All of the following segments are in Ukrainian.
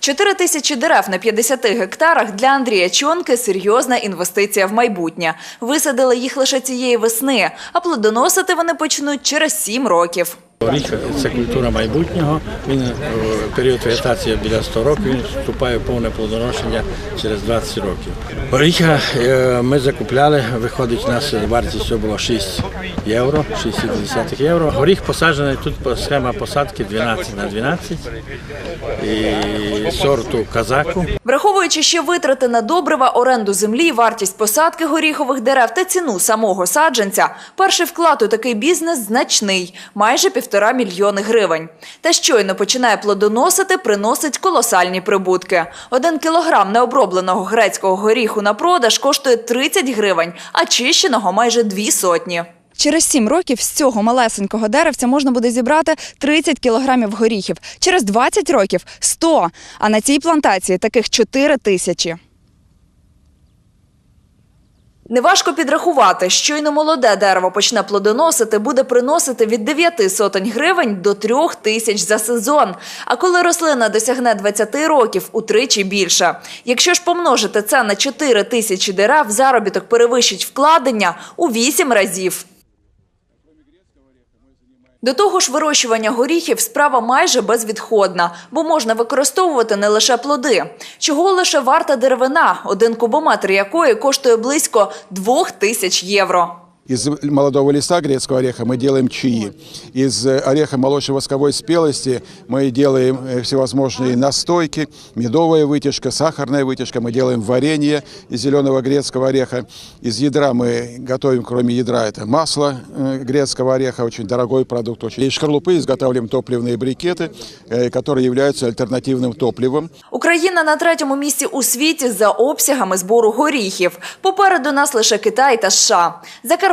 Чотири тисячі дерев на 50 гектарах для Андрія Чонки – серйозна інвестиція в майбутнє. Висадили їх лише цієї весни, а плодоносити вони почнуть через сім років. Горіх це культура майбутнього. Він е, період вегетації біля 100 років, він вступає в повне плодоношення через 20 років. Горіха е, ми закупляли, виходить, у нас вартість всього було 6 євро, 6,2 євро. Горіх посаджений, тут схема посадки 12 на 12 і сорту казаку. Враховуючи ще витрати на добрива, оренду землі, вартість посадки горіхових дерев та ціну самого саджанця, перший вклад у такий бізнес значний – майже півтора мільйони гривень. Та щойно починає плодоносити, приносить колосальні прибутки. Один кілограм необробленого грецького горіху на продаж коштує 30 гривень, а чищеного – майже дві сотні. Через сім років з цього малесенького деревця можна буде зібрати 30 кілограмів горіхів. Через 20 років – 100, а на цій плантації таких 4 тисячі. Неважко підрахувати, щойно молоде дерево почне плодоносити, буде приносити від 9 сотень гривень до 3 тисяч за сезон. А коли рослина досягне 20 років, утричі більше. Якщо ж помножити це на 4 тисячі дерев, заробіток перевищить вкладення у 8 разів. До того ж, вирощування горіхів справа майже безвідходна, бо можна використовувати не лише плоди. Чого лише варта деревина, один кубометр якої коштує близько двох тисяч євро. Из молодого листа грецкого ореха мы делаем чаи. Из э, ореха молочно-восковой спелости мы делаем э, всевозможные настойки, медовая вытяжка, сахарная вытяжка. Мы делаем варенье из зеленого грецкого ореха. Из ядра мы готовим, кроме ядра, это масло э, грецкого ореха, очень дорогой продукт. Очень. Из шкарлупы изготавливаем топливные брикеты, э, которые являются альтернативным топливом. Україна на третьому місці у світі за обсягами збору горіхів. Попереду нас лише Китай та США.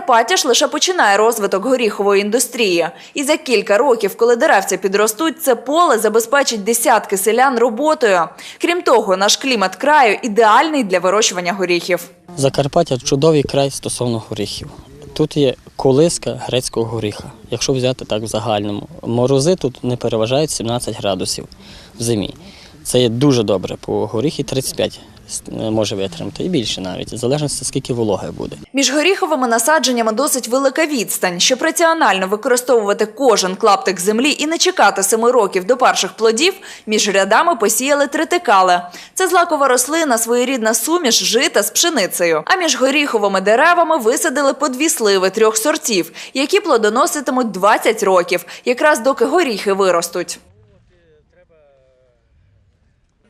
Закарпаття ж лише починає розвиток горіхової індустрії. І за кілька років, коли деревця підростуть, це поле забезпечить десятки селян роботою. Крім того, наш клімат краю ідеальний для вирощування горіхів. Закарпаття чудовий край стосовно горіхів. Тут є колиска грецького горіха, якщо взяти так в загальному. Морози тут не переважають 17 градусів в зимі. Це є дуже добре, по горіхі 35 може витримати і більше навіть, в залежності скільки вологи буде. Між горіховими насадженнями досить велика відстань. Щоб раціонально використовувати кожен клаптик землі і не чекати семи років до перших плодів, між рядами посіяли тритикали. Це злакова рослина, своєрідна суміш жита з пшеницею. А між горіховими деревами висадили по сливи трьох сортів, які плодоноситимуть 20 років, якраз доки горіхи виростуть.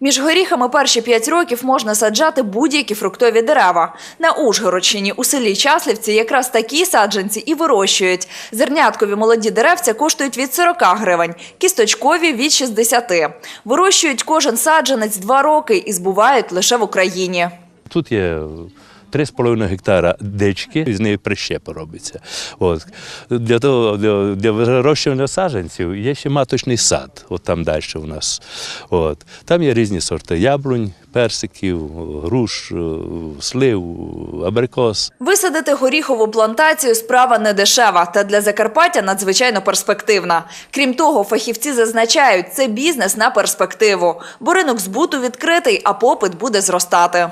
Між горіхами перші п'ять років можна саджати будь-які фруктові дерева. На Ужгородщині у селі Часлівці якраз такі саджанці і вирощують. Зерняткові молоді деревця коштують від 40 гривень, кісточкові – від 60. Вирощують кожен саджанець два роки і збувають лише в Україні. Тут є 3,5 гектара дички, з неї прищепа робиться. От. Для, того, для, для вирощування саджанців є ще маточний сад, от там далі у нас. От. Там є різні сорти яблунь, персиків, груш, е, слив, абрикос. Висадити горіхову плантацію – справа не дешева, та для Закарпаття надзвичайно перспективна. Крім того, фахівці зазначають, це бізнес на перспективу, бо ринок збуту відкритий, а попит буде зростати.